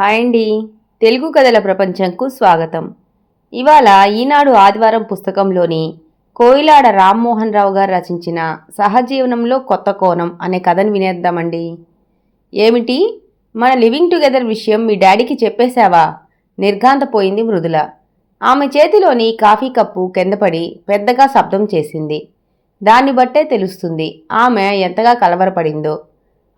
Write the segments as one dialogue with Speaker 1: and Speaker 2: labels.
Speaker 1: Hi అండి. తెలుగు కథల ప్రపంచంకు స్వాగతం. ఇవాళ ఈనాడు ఆదివారం పుస్తకంలోని కోయిలాడ రామ్మోహన్ రావు గారు రచించిన సహజీవనంలో కొత్త కోణం అనే కథను వినేద్దామండి. ఏమిటి? మన లివింగ్ టుగెదర్ విషయం మీ డాడీకి చెప్పేశావా? నిర్ఘాంతపోయింది మృదుల. ఆమె చేతిలోని కాఫీ కప్పు కిందపడి పెద్దగా శబ్దం చేసింది. దాన్ని బట్టే తెలుస్తుంది ఆమె ఎంతగా కలవరపడిందో.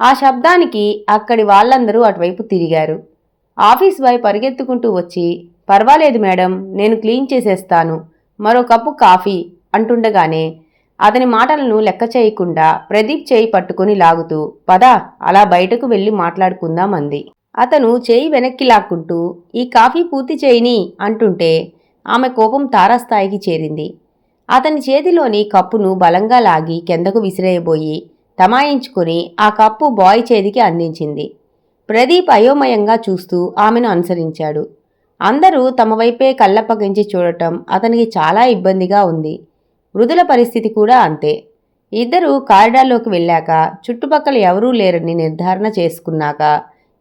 Speaker 1: ఆ శబ్దానికి అక్కడి వాళ్ళందరూ అటువైపు తిరిగారు. ఆఫీస్ బాయ్ పరిగెత్తుకుంటూ వచ్చి పర్వాలేదు మేడం నేను క్లీన్ చేసేస్తాను. మరో కప్పు కాఫీ అంటుండగానే అతని మాటలను లెక్క చేయకుండా ప్రదీప్ చేయి పట్టుకుని లాగుతూ పద అలా బయటకు వెళ్ళి మాట్లాడుకుందాం అంది. అతను చేయి వెనక్కి లాక్కుంటూ ఈ కాఫీ పూర్తి చేయని అంటుంటే ఆమె కోపం తారాస్థాయికి చేరింది. అతని చేతిలోని కప్పును బలంగా లాగి కిందకు విసిరేయబోయి తమాయించుకుని ఆ కప్పు బాయ్ చేతికి అందించింది. ప్రదీప్ అయోమయంగా చూస్తూ ఆమెను అనుసరించాడు. అందరూ తమ వైపే కళ్ళప్పగించి చూడటం అతనికి చాలా ఇబ్బందిగా ఉంది. మృదుల పరిస్థితి కూడా అంతే. ఇద్దరూ కారిడార్లోకి వెళ్ళాక చుట్టుపక్కల ఎవరూ లేరని నిర్ధారణ చేసుకున్నాక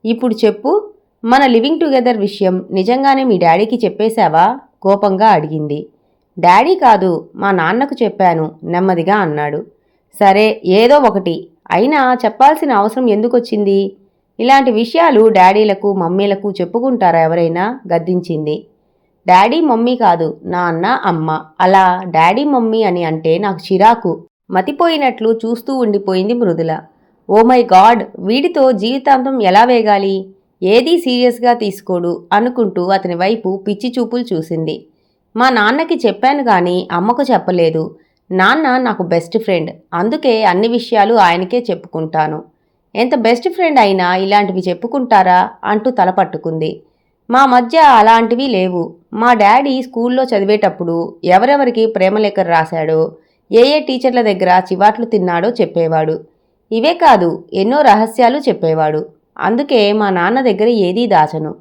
Speaker 1: ఇప్పుడు చెప్పు మన లివింగ్ టుగెదర్ విషయం నిజంగానే మీ డాడీకి చెప్పేశావా? కోపంగా అడిగింది. డాడీ కాదు మా నాన్నకు చెప్పాను నెమ్మదిగా అన్నాడు. సరే ఏదో ఒకటి. అయినా చెప్పాల్సిన అవసరం ఎందుకొచ్చింది? ఇలాంటి విషయాలు డాడీలకు మమ్మీలకు చెప్పుకుంటారా ఎవరైనా? గద్దించింది. డాడీ మమ్మీ కాదు నాన్న అమ్మ. అలా డాడీ మమ్మీ అని అంటే నాకు చిరాకు. మతిపోయినట్లు చూస్తూ ఉండిపోయింది మృదుల. ఓ మై గాడ్ వీడితో జీవితాంతం ఎలా వేగాలి? ఏదీ సీరియస్గా తీసుకోడు అనుకుంటూ అతని వైపు పిచ్చి చూపులు చూసింది. మా నాన్నకి చెప్పాను కానీ అమ్మకు చెప్పలేదు. నాన్న నాకు బెస్ట్ ఫ్రెండ్ అందుకే అన్ని విషయాలు ఆయనకే చెప్పుకుంటాను. ఎంత బెస్ట్ ఫ్రెండ్ అయినా ఇలాంటివి చెప్పుకుంటారా అంటూ తల పట్టుకుంది. మా మధ్య అలాంటివి లేవు. మా డాడీ స్కూల్లో చదివేటప్పుడు ఎవరెవరికి ప్రేమలేఖలు రాశాడో ఏ ఏ టీచర్ల దగ్గర చివాట్లు తిన్నాడో చెప్పేవాడు. ఇవే కాదు ఎన్నో రహస్యాలు చెప్పేవాడు. అందుకే మా నాన్న దగ్గర ఏదీ దాచను.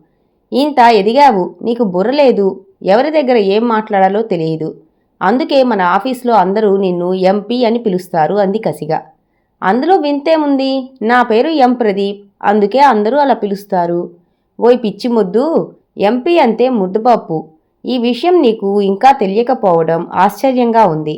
Speaker 1: ఇంత ఎదిగావు నీకు బుర్ర లేదు. ఎవరి దగ్గర ఏం మాట్లాడాలో తెలియదు. అందుకే మన ఆఫీస్లో అందరూ నిన్ను ఎంపీ అని పిలుస్తారు అంది కసిగా. అందులో వింతేముంది? నా పేరు ఎం ప్రదీప్. అందుకే అందరూ అలా పిలుస్తారు. ఓయ్ పిచ్చి ముద్దు ఎంపీ అంతే ముద్దుపప్పు ఈ విషయం నీకు ఇంకా తెలియకపోవడం ఆశ్చర్యంగా ఉంది.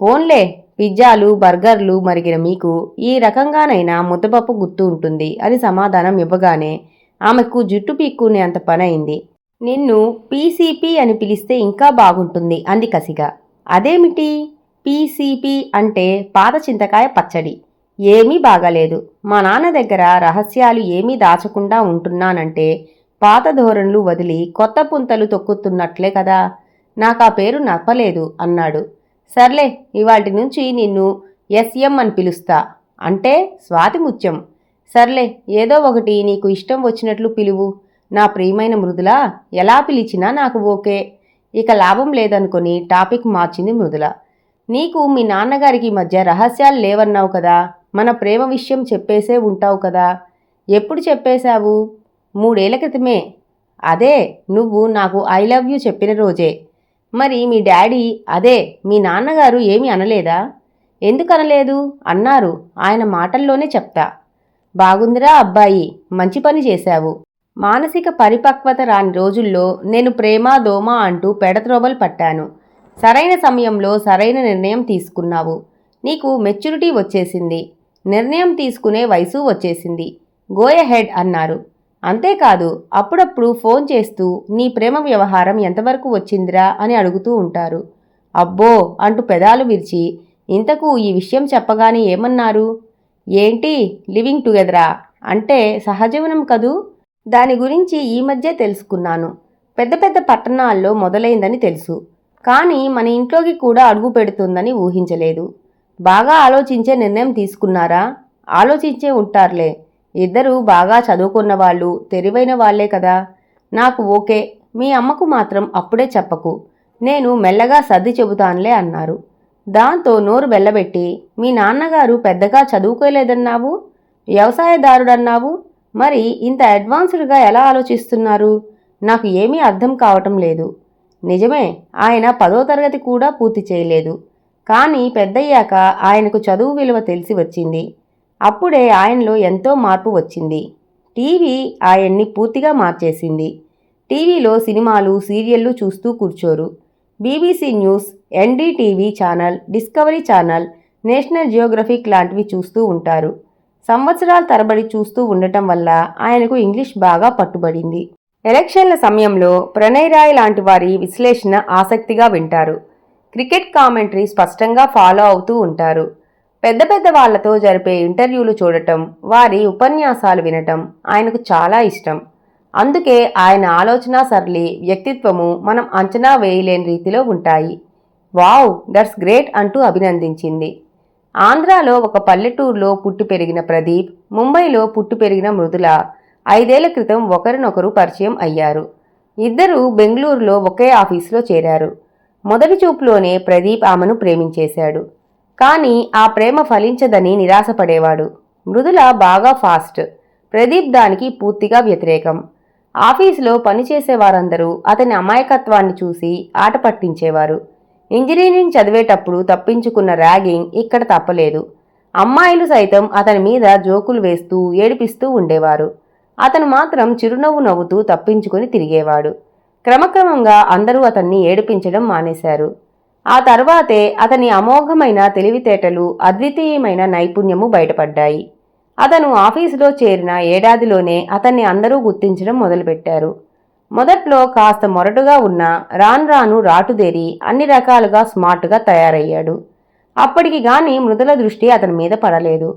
Speaker 1: పోన్లే పిజ్జాలు బర్గర్లు మరిగిన మీకు ఈ రకంగానైనా ముద్దపప్పు గుర్తు ఉంటుంది అని సమాధానం ఇవ్వగానే ఆమెకు జుట్టు పీక్కునేంత పనైంది. నిన్ను పీసీపీ అని పిలిస్తే ఇంకా బాగుంటుంది అంది కసిగా. అదేమిటి? పీసీపీ అంటే పాత చింతకాయ పచ్చడి. ఏమీ బాగాలేదు. మా నాన్న దగ్గర రహస్యాలు ఏమీ దాచకుండా ఉంటున్నానంటే పాత ధోరణులు వదిలి కొత్త పుంతలు తొక్కుతున్నట్లే కదా. నాకు ఆ పేరు నప్పలేదు అన్నాడు. సర్లే ఇవాటి నుంచి నిన్ను ఎస్ఎం అని పిలుస్తా. అంటే స్వాతి ముత్యం. సర్లే ఏదో ఒకటి నీకు ఇష్టం వచ్చినట్లు పిలువు. నా ప్రియమైన మృదుల ఎలా పిలిచినా నాకు ఓకే. ఇక లాభం లేదనుకొని టాపిక్ మార్చింది మృదుల. నీకు మీ నాన్నగారికి మధ్య రహస్యాలు లేవన్నావు కదా. మన ప్రేమ విషయం చెప్పేసే ఉంటావు కదా. ఎప్పుడు చెప్పేశావు? మూడేళ్ళ క్రితమే. అదే నువ్వు నాకు ఐ లవ్ యూ చెప్పిన రోజే. మరి మీ డాడీ అదే మీ నాన్నగారు ఏమీ అనలేదా? ఎందుకు అనలేదు? అన్నారు. ఆయన మాటల్లోనే చెప్తా. బాగుందిరా అబ్బాయి మంచి పని చేశావు. మానసిక పరిపక్వత రాని రోజుల్లో నేను ప్రేమ దోమ అంటూ పెడత్రోబలు పట్టాను. సరైన సమయంలో సరైన నిర్ణయం తీసుకున్నావు. నీకు మెచ్యూరిటీ వచ్చేసింది. నిర్ణయం తీసుకునే వయసు వచ్చేసింది. గోయహెడ్ అన్నారు. అంతేకాదు అప్పుడప్పుడు ఫోన్ చేస్తూ నీ ప్రేమ వ్యవహారం ఎంతవరకు వచ్చిందిరా? అని అడుగుతూ ఉంటారు. అబ్బో! అంటూ పెదాలు విరిచి ఇంతకు ఈ విషయం చెప్పగానే ఏమన్నారు? ఏంటి? లివింగ్ టుగెదరా? అంటే సహజీవనం కదూ? దాని గురించి ఈ మధ్య తెలుసుకున్నాను. పెద్ద పెద్ద పట్టణాల్లో మొదలైందని తెలుసు. కానీ మన ఇంట్లోకి కూడా అడుగు పెడుతుందని ఊహించలేదు. బాగా ఆలోచించే నిర్ణయం తీసుకున్నారా? ఆలోచించే ఉంటారులే. ఇద్దరు బాగా చదువుకున్న వాళ్ళు తెలివైన వాళ్ళే కదా. నాకు ఓకే. మీ అమ్మకు మాత్రం అప్పుడే చెప్పకు. నేను మెల్లగా సర్ది చెబుతానులే అన్నారు. దాంతో నోరు వెళ్ళబెట్టి మీ నాన్నగారు పెద్దగా చదువుకోలేదన్నావు? వ్యవసాయదారుడన్నావు? మరి ఇంత అడ్వాన్స్డ్గా ఎలా ఆలోచిస్తున్నారు? నాకు ఏమీ అర్థం కావటం లేదు. నిజమే ఆయన పదో తరగతి కూడా పూర్తి చేయలేదు. కానీ పెద్దయ్యాక ఆయనకు చదువు విలువ తెలిసి వచ్చింది. అప్పుడే ఆయనలో ఎంతో మార్పు వచ్చింది. టీవీ ఆయన్ని పూర్తిగా మార్చేసింది. టీవీలో సినిమాలు సీరియళ్ళు చూస్తూ కూర్చోరు. BBC news NDTV channel Discovery channel National Geographic లాంటివి చూస్తూ ఉంటారు. సంవత్సరాల తరబడి చూస్తూ ఉండటం వల్ల ఆయనకు ఇంగ్లీష్ బాగా పట్టుబడింది. ఎలక్షన్ల సమయంలో ప్రణయ్ రాయ్ లాంటి వారి విశ్లేషణ ఆసక్తిగా వింటారు. క్రికెట్ కామెంటరీ స్పష్టంగా ఫాలో అవుతూ ఉంటారు. పెద్ద పెద్ద వాళ్ళతో జరిపే ఇంటర్వ్యూలు చూడటం వారి ఉపన్యాసాలు వినటం ఆయనకు చాలా ఇష్టం. అందుకే ఆయన ఆలోచన సరళి వ్యక్తిత్వము మనం అంచనా వేయలేని రీతిలో ఉంటాయి. వావ్ దట్స్ గ్రేట్ అంటూ అభినందించింది. ఆంధ్రాలో ఒక పల్లెటూరులో పుట్టి పెరిగిన ప్రదీప్ ముంబైలో పుట్టి పెరిగిన మృదుల ఐదేళ్ళ క్రితం ఒకరినొకరు పరిచయం అయ్యారు. ఇద్దరూ బెంగళూరులో ఒకే ఆఫీసులో చేరారు. మొదటి చూపులోనే ప్రదీప్ ఆమెను ప్రేమించేశాడు. కానీ ఆ ప్రేమ ఫలించదని నిరాశపడేవాడు. మృదుల బాగా ఫాస్ట్. ప్రదీప్ దానికి పూర్తిగా వ్యతిరేకం. ఆఫీసులో పనిచేసే వారందరూ అతని అమాయకత్వాన్ని చూసి ఆట పట్టించేవారు. ఇంజనీరింగ్ చదివేటప్పుడు తప్పించుకున్న ర్యాగింగ్ ఇక్కడ తప్పలేదు. అమ్మాయిలు సైతం అతని మీద జోకులు వేస్తూ ఏడిపిస్తూ ఉండేవారు. అతను మాత్రం చిరునవ్వు నవ్వుతూ తప్పించుకుని తిరిగేవాడు. క్రమక్రమంగా అందరూ అతన్ని ఏడిపించడం మానేశారు. ఆ తర్వాతే అతని అమోఘమైన తెలివితేటలు అద్వితీయమైన నైపుణ్యము బయటపడ్డాయి. అతను ఆఫీసులో చేరిన ఏడాదిలోనే అతన్ని అందరూ గుర్తించడం మొదలుపెట్టారు. మొదట్లో కాస్త మొరటుగా ఉన్న రాన్ రాను రాటుదేరి అన్ని రకాలుగా స్మార్ట్గా తయారయ్యాడు. అప్పటికి గాని మృదుల దృష్టి అతని మీద పడలేదు.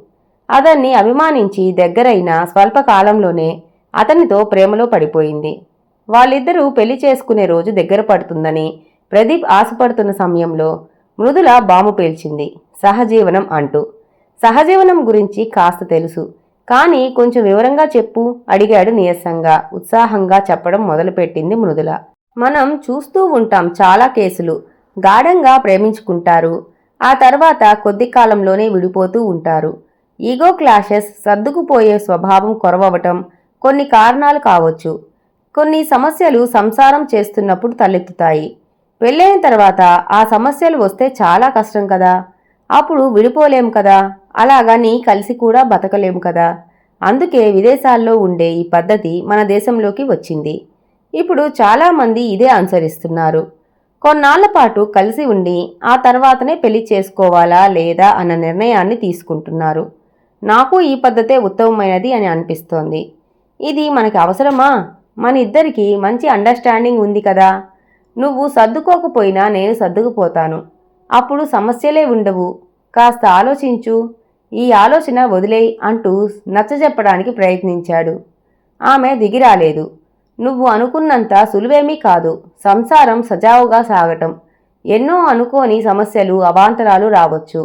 Speaker 1: అతన్ని అభిమానించి దగ్గరైన స్వల్పకాలంలోనే అతనితో ప్రేమలో పడిపోయింది. వాళ్ళిద్దరూ పెళ్ళి చేసుకునే రోజు దగ్గర పడుతుందని ప్రదీప్ ఆశపడుతున్న సమయంలో మృదుల బాము పేల్చింది. సహజీవనం అంటూ. సహజీవనం గురించి కాస్త తెలుసు. కానీ కొంచెం వివరంగా చెప్పు అడిగాడు నీరసంగా ఉత్సాహంగా చెప్పడం మొదలుపెట్టింది మృదుల. మనం చూస్తూ ఉంటాం చాలా కేసులు. గాఢంగా ప్రేమించుకుంటారు. ఆ తర్వాత కొద్ది కాలంలోనే విడిపోతూ ఉంటారు. ఈగో క్లాషెస్ సర్దుకుపోయే స్వభావం కొరవవటం కొన్ని కారణాలు కావచ్చు. కొన్ని సమస్యలు సంసారం చేస్తున్నప్పుడు తలెత్తుతాయి. పెళ్ళైన తర్వాత ఆ సమస్యలు వస్తే చాలా కష్టం కదా. అప్పుడు విడిపోలేం కదా. అలాగని కలిసి కూడా బతకలేం కదా. అందుకే విదేశాల్లో ఉండే ఈ పద్ధతి మన దేశంలోకి వచ్చింది. ఇప్పుడు చాలామంది ఇదే అనుసరిస్తున్నారు. కొన్నాళ్ళ పాటు కలిసి ఉండి ఆ తర్వాతనే పెళ్ళి చేసుకోవాలా లేదా అన్న నిర్ణయాన్ని తీసుకుంటున్నారు. నాకు ఈ పద్ధతే ఉత్తమమైనది అని అనిపిస్తోంది. ఇది మనకి అవసరమా? మన ఇద్దరికి మంచి అండర్స్టాండింగ్ ఉంది కదా. నువ్వు సర్దుకోకపోయినా నేను సర్దుకుపోతాను. అప్పుడు సమస్యలే ఉండవు. కాస్త ఆలోచించు. ఈ ఆలోచన వదిలేయ్ అంటూ నచ్చజెప్పడానికి ప్రయత్నించాడు. ఆమె దిగిరాలేదు. నువ్వు అనుకున్నంత సులువేమీ కాదు. సంసారం సజావుగా సాగటం. ఎన్నో అనుకోని సమస్యలు అవాంతరాలు రావచ్చు.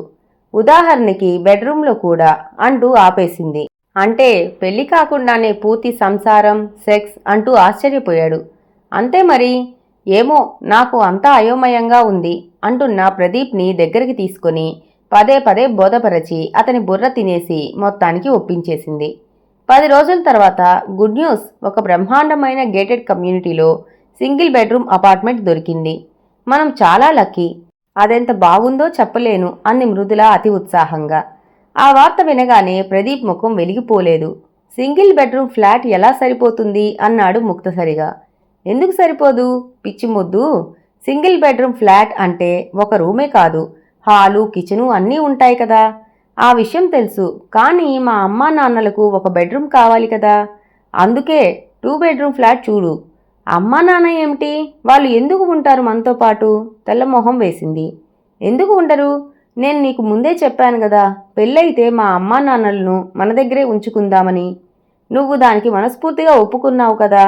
Speaker 1: ఉదాహరణకి బెడ్రూమ్లో కూడా అంటూ ఆపేసింది. అంటే పెళ్ళి కాకుండానే పూర్తి సంసారం సెక్స్ అంటూ ఆశ్చర్యపోయాడు. అంతే మరి? ఏమో నాకు అంతా అయోమయంగా ఉంది అంటున్న ప్రదీప్ని దగ్గరికి తీసుకొని పదే పదే బోధపరచి అతని బుర్ర తినేసి మొత్తానికి ఒప్పించేసింది. పది రోజుల తర్వాత గుడ్ న్యూస్ ఒక బ్రహ్మాండమైన గేటెడ్ కమ్యూనిటీలో సింగిల్ బెడ్రూమ్ అపార్ట్మెంట్ దొరికింది. మనం చాలా లక్కీ. అదెంత బాగుందో చెప్పలేను అంది మృదుల అతి ఉత్సాహంగా. ఆ వార్త వినగానే ప్రదీప్ ముఖం వెలిగిపోలేదు. సింగిల్ బెడ్రూమ్ ఫ్లాట్ ఎలా సరిపోతుంది? అన్నాడు ముక్తసరిగా. ఎందుకు సరిపోదు? పిచ్చి ముద్దు. సింగిల్ బెడ్రూమ్ ఫ్లాట్ అంటే ఒక రూమే కాదు. హాలు కిచెను అన్నీ ఉంటాయి కదా. ఆ విషయం తెలుసు. కానీ మా అమ్మా నాన్నలకు ఒక బెడ్రూమ్ కావాలి కదా. అందుకే టూ బెడ్రూమ్ ఫ్లాట్ చూడు. అమ్మా నాన్న ఏమిటి? వాళ్ళు ఎందుకు ఉంటారు మనతో పాటు? తెల్లమొహం వేసింది. ఎందుకు ఉండరు? నేను నీకు ముందే చెప్పాను కదా పెళ్ళైతే మా అమ్మా నాన్నలను మన దగ్గరే ఉంచుకుందామని. నువ్వు దానికి మనస్ఫూర్తిగా ఒప్పుకున్నావు కదా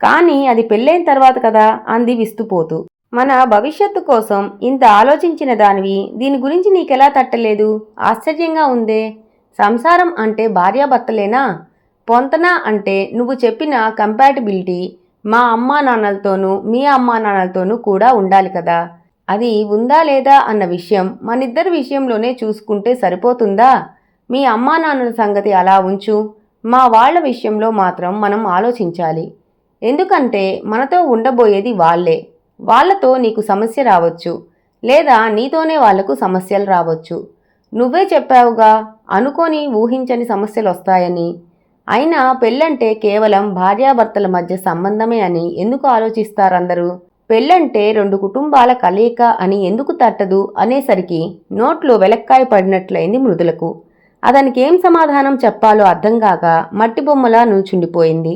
Speaker 1: కానీ అది పెళ్ళైన తర్వాత కదా అంది విస్తుపోతూ. మన భవిష్యత్తు కోసం ఇంత ఆలోచించిన దానివి దీని గురించి నీకెలా తట్టలేదు? ఆశ్చర్యంగా ఉందే. సంసారం అంటే భార్యాభర్తలేనా? పొంతన అంటే నువ్వు చెప్పిన కంపాటిబిలిటీ మా అమ్మా నాన్నలతోనూ మీ అమ్మా నాన్నలతోనూ కూడా ఉండాలి కదా. అది ఉందా లేదా అన్న విషయం మనిద్దరి విషయంలోనే చూసుకుంటే సరిపోతుందా? మీ అమ్మా నాన్నల సంగతి అలా ఉంచు. మా వాళ్ళ విషయంలో మాత్రం మనం ఆలోచించాలి. ఎందుకంటే మనతో ఉండబోయేది వాళ్ళే. వాళ్ళతో నీకు సమస్య రావచ్చు. లేదా నీతోనే వాళ్ళకు సమస్యలు రావచ్చు. నువ్వే చెప్పావుగా అనుకోని ఊహించని సమస్యలు వస్తాయని. అయినా పెళ్ళంటే కేవలం భార్యాభర్తల మధ్య సంబంధమే అని ఎందుకు ఆలోచిస్తారందరూ? పెళ్ళంటే రెండు కుటుంబాల కలయిక అని ఎందుకు తట్టదు అనేసరికి నోట్లో వెలక్కాయ పడినట్లయింది మృదులకు. అతనికి ఏం సమాధానం చెప్పాలో అర్థం కాక మట్టి బొమ్మలా నుంచుండిపోయింది.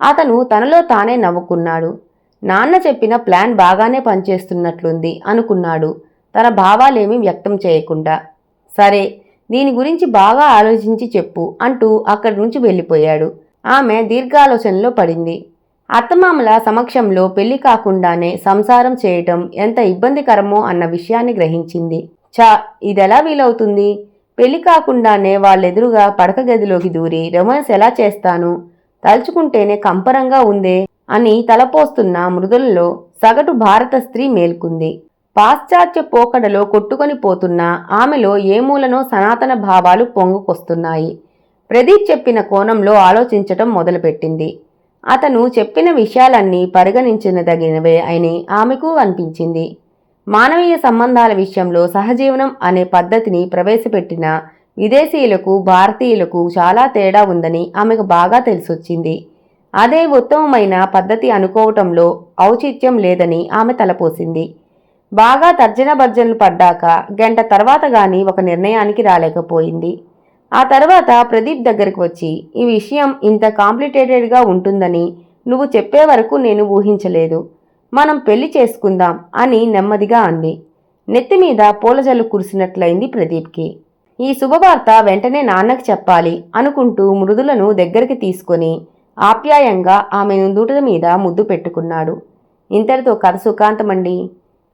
Speaker 1: అతను తనలో తానే నవ్వుకున్నాడు. నాన్న చెప్పిన ప్లాన్ బాగానే పనిచేస్తున్నట్లుంది అనుకున్నాడు. తన భావాలేమీ వ్యక్తం చేయకుండా. సరే దీని గురించి బాగా ఆలోచించి చెప్పు అంటూ అక్కడి నుంచి వెళ్ళిపోయాడు. ఆమె దీర్ఘాలోచనలో పడింది. అత్తమామల సమక్షంలో పెళ్ళి కాకుండానే సంసారం చేయటం ఎంత ఇబ్బందికరమో అన్న విషయాన్ని గ్రహించింది. చా ఇదెలా వీలవుతుంది? పెళ్ళి కాకుండానే వాళ్ళెదురుగా పడక గదిలోకి దూరి రొమాన్స్ ఎలా చేస్తాను? తలుచుకుంటేనే కంపరంగా ఉందే అని తలపోస్తున్న మృదులలో సగటు భారత స్త్రీ మేల్కుంది. పాశ్చాత్య పోకడలో కొట్టుకొని పోతున్న ఆమెలో ఏ మూలనో సనాతన భావాలు పొంగుకొస్తున్నాయి. ప్రదీప్ చెప్పిన కోణంలో ఆలోచించటం మొదలుపెట్టింది. అతను చెప్పిన విషయాలన్నీ పరిగణించదగినవే అని ఆమెకు అనిపించింది. మానవీయ సంబంధాల విషయంలో సహజీవనం అనే పద్ధతిని ప్రవేశపెట్టిన విదేశీయులకు భారతీయులకు చాలా తేడా ఉందని ఆమెకు బాగా తెలిసొచ్చింది. అదే ఉత్తమమైన పద్ధతి అనుకోవటంలో ఔచిత్యం లేదని ఆమె తలపోసింది. బాగా తర్జన భర్జనలు పడ్డాక గంట తర్వాత గాని ఒక నిర్ణయానికి రాలేకపోయింది. ఆ తర్వాత ప్రదీప్ దగ్గరికి వచ్చి ఈ విషయం ఇంత కాంప్లికేటెడ్గా ఉంటుందని నువ్వు చెప్పే వరకు నేను ఊహించలేదు. మనం పెళ్ళి చేసుకుందాం అని నెమ్మదిగా అంది. నెత్తి మీద పూలజల్లు కురిసినట్లయింది ప్రదీప్కి. ఈ శుభవార్త వెంటనే నాన్నకి చెప్పాలి అనుకుంటూ మృదులను దగ్గరికి తీసుకొని ఆప్యాయంగా ఆమె నుదుట మీద ముద్దు పెట్టుకున్నాడు. ఇంతటితో కథ సుఖాంతమండి.